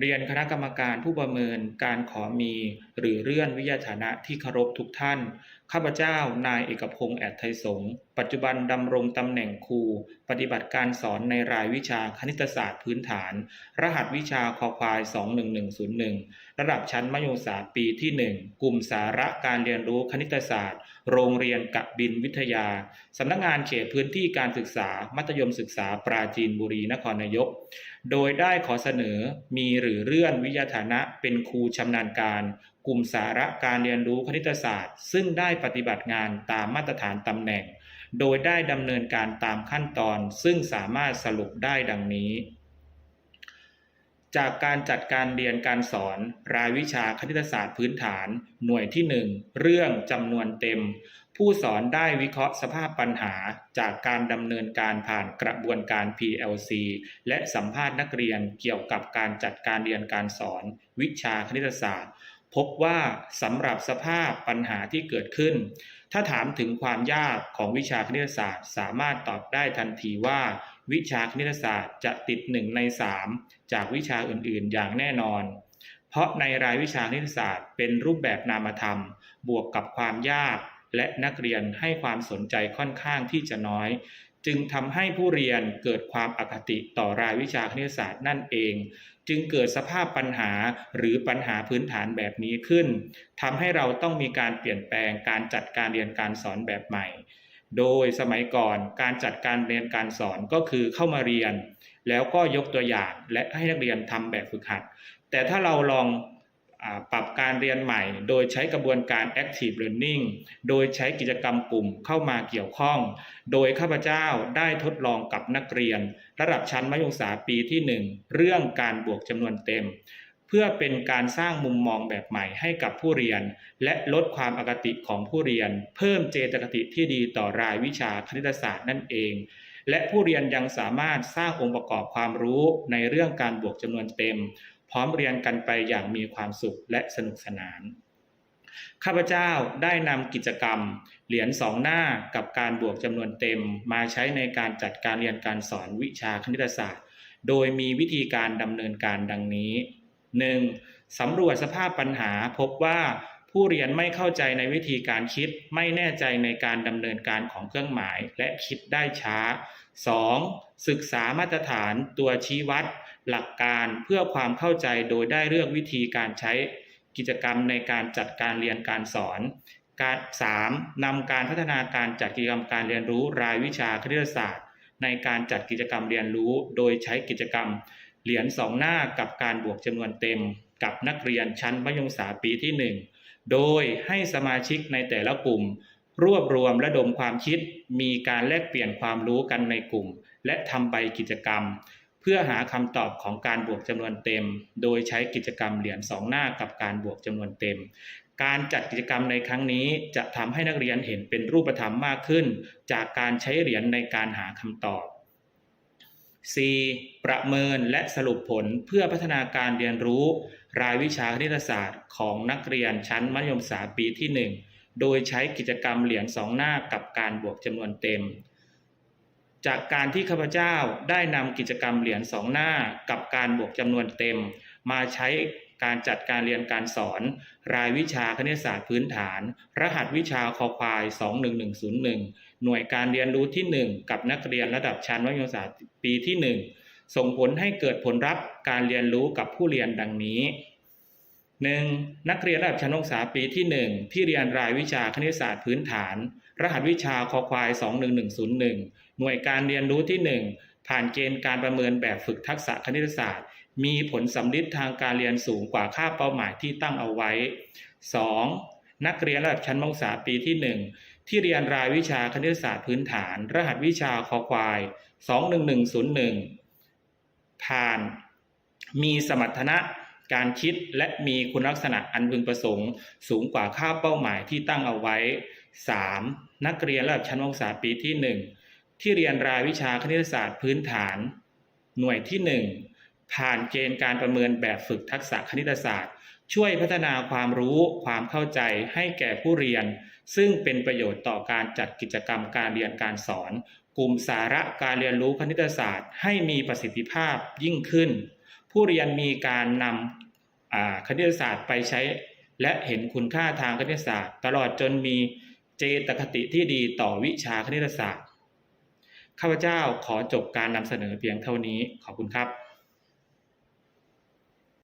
เรียนคณะกรรมการผู้ประเมินการขอมี หรือเลื่อนวิทยาฐานะที่เคารพทุกท่าน ข้าพเจ้านายเอกพงษ์แอดไทยสงปัจจุบันดำรงตำแหน่งครู ปฏิบัติการสอนในรายวิชาคณิตศาสตร์พื้นฐาน รหัสวิชาคอควาย 21101 ระดับชั้นมัธยมศึกษาปีที่ 1 กลุ่มสาระการเรียนรู้คณิตศาสตร์ โรงเรียนกะบินวิทยา สำนักงานเขตพื้นที่การศึกษา มัธยมศึกษาปราจีนบุรีนครนายก โดยได้ขอเสนอมีหรือเลื่อนวิทยาฐานะเป็นครูชำนาญการ กลุ่มสาระการเรียนรู้คณิตศาสตร์ ซึ่งได้ปฏิบัติงานตามมาตรฐานตำแหน่ง โดยได้ดำเนินการตามขั้นตอน ซึ่งสามารถสรุปได้ดังนี้ จากการจัดการเรียนการสอน รายวิชาคณิตศาสตร์พื้นฐาน หน่วยที่ 1 เรื่องจำนวนเต็ม ผู้สอนได้วิเคราะห์สภาพปัญหา จากการดำเนินการผ่านกระบวนการ PLC และสัมภาษณ์นักเรียนเกี่ยวกับการจัดการเรียนการสอน วิชาคณิตศาสตร์ พบว่าสำหรับสภาพปัญหาที่เกิดขึ้น ถ้าถามถึงความยากของวิชาคณิตศาสตร์ สามารถตอบได้ทันทีว่า วิชาคณิตศาสตร์จะติดหนึ่งในสามจากวิชาอื่นๆ อย่างแน่นอน เพราะในรายวิชาคณิตศาสตร์เป็นรูปแบบนามธรรม บวกกับความยากและนักเรียนให้ความสนใจค่อนข้างที่จะน้อย จึงทำให้ผู้เรียนเกิดความอคติต่อรายวิชาคณิตศาสตร์นั่นเอง จึงเกิดสภาพปัญหาหรือปัญหาพื้นฐานแบบนี้ขึ้นทำให้เราต้องมีการเปลี่ยนแปลงการจัดการเรียนการสอนแบบใหม่ โดยสมัยก่อนการจัดการเรียนการสอนก็คือเข้ามาเรียน แล้วก็ยกตัวอย่างและให้นักเรียนทำแบบฝึกหัด แต่ถ้าเราลอง ปรับการเรียนใหม่ โดยใช้กระบวนการ active learning โดยใช้กิจกรรมกลุ่มเข้ามาเกี่ยวข้อง โดยข้าพเจ้าได้ทดลองกับนักเรียน ระดับชั้นมัธยมศึกษาปีที่ 1 เรื่องการบวกจำนวนเต็ม เพื่อเป็นการสร้างมุมมองแบบใหม่ให้กับผู้เรียน และลดความอคติของผู้เรียน เพิ่มเจตคติที่ดีต่อรายวิชาคณิตศาสตร์นั่นเองและผู้เรียนยังสามารถสร้างองค์ประกอบความรู้ในเรื่องการบวกจำนวนเต็ม พร้อมเรียนกันไปอย่างมีความสุขและสนุกสนาน ข้าพเจ้าได้นำกิจกรรม เหรียญสองหน้ากับการบวกจำนวนเต็มมาใช้ในการจัดการเรียนการสอนวิชาคณิตศาสตร์ โดยมีวิธีการดำเนินการดังนี้ 1. สำรวจสภาพปัญหาพบว่า ผู้เรียนไม่เข้าใจในวิธีการคิด ไม่แน่ใจในการดำเนินการของเครื่องหมาย และคิดได้ช้า 2. ศึกษามาตรฐานตัวชี้วัด หลักการเพื่อความเข้าใจโดยได้เลือกวิธีการใช้กิจกรรมในการจัดการเรียนการสอน การ 3. นำการพัฒนาการจัดกิจกรรมการเรียนรู้รายวิชาคณิตศาสตร์ ในการจัดกิจกรรมเรียนรู้ โดยใช้กิจกรรม เหรียญสองหน้ากับการบวกจำนวนเต็ม กับนักเรียนชั้นมัธยมศึกษาปีที่ 1 โดยให้สมาชิกในแต่ละกลุ่ม รวบรวมและดมความคิด มีการแลกเปลี่ยนความรู้กันในกลุ่ม และทำใบกิจกรรม เพื่อหาคำตอบของการบวกจำนวนเต็ม โดยใช้กิจกรรมเหรียญสองหน้ากับการบวกจำนวนเต็มการจัดกิจกรรมในครั้งนี้จะทำให้นักเรียนเห็นเป็นรูปธรรมมากขึ้น จากการใช้เหรียญในการหาคำตอบ C ประเมินและสรุปผลเพื่อพัฒนาการเรียนรู้ รายวิชาคณิตศาสตร์ของนักเรียนชั้นมัธยมศึกษาปีที่ 1 โดยใช้กิจกรรมเหรียญสองหน้ากับการบวกจำนวนเต็ม จากการที่ข้าพเจ้าได้นำกิจกรรมเหรียญสองหน้ากับการบวกจำนวนเต็ม มาใช้ การจัดการเรียนการสอน รายวิชาคณิตศาสตร์พื้นฐาน รหัสวิชาคอควาย 21101 หน่วยการเรียนรู้ที่ 1 กับนักเรียนระดับชั้นมัธยมศึกษาปีที่ 1 ส่งผลให้เกิดผลลัพธ์การเรียนรู้กับผู้เรียนดังนี้ 1. นักเรียนระดับชั้นศึกษาปีที่ 1 ที่เรียนรายวิชาคณิตศาสตร์พื้นฐาน รหัสวิชาคอควาย 21101 หน่วยการเรียนรู้ที่ 1 ผ่านเกณฑ์การประเมินแบบฝึกทักษะคณิตศาสตร์ มีผลสำลิดทางการเรียนสูงกว่าค่าเป้าหมายที่ตั้งเอาไว้ 2. นักเรียนระดับชั้นมัธยมศึกษาปีที่ 1 ที่เรียนรายวิชาคณิตศาสตร์พื้นฐาน รหัสวิชาคอควาย 21101 ผ่าน มีสมรรถนะการคิดและมีคุณลักษณะอันพึงประสงค์ สูงกว่าค่าเป้าหมายที่ตั้งเอาไว้ 3. นักเรียนระดับชั้นมัธยมศึกษาปีที่ 1 ที่เรียนรายวิชาคณิตศาสตร์พื้นฐาน หน่วยที่ 1 ผ่านเกณฑ์การประเมินแบบฝึกทักษะคณิตศาสตร์ ช่วยพัฒนาความรู้ความเข้าใจให้แก่ผู้เรียน ซึ่งเป็นประโยชน์ต่อการจัดกิจกรรมการเรียนการสอน กลุ่มสาระการเรียนรู้คณิตศาสตร์ ให้มีประสิทธิภาพยิ่งขึ้น ผู้เรียนมีการนำคณิตศาสตร์ไปใช้ และเห็นคุณค่าทางคณิตศาสตร์ ตลอดจนมีเจตคติที่ดีต่อวิชาคณิตศาสตร์ข้าพเจ้าขอจบการนำเสนอเพียงเท่านี้ขอบคุณครับ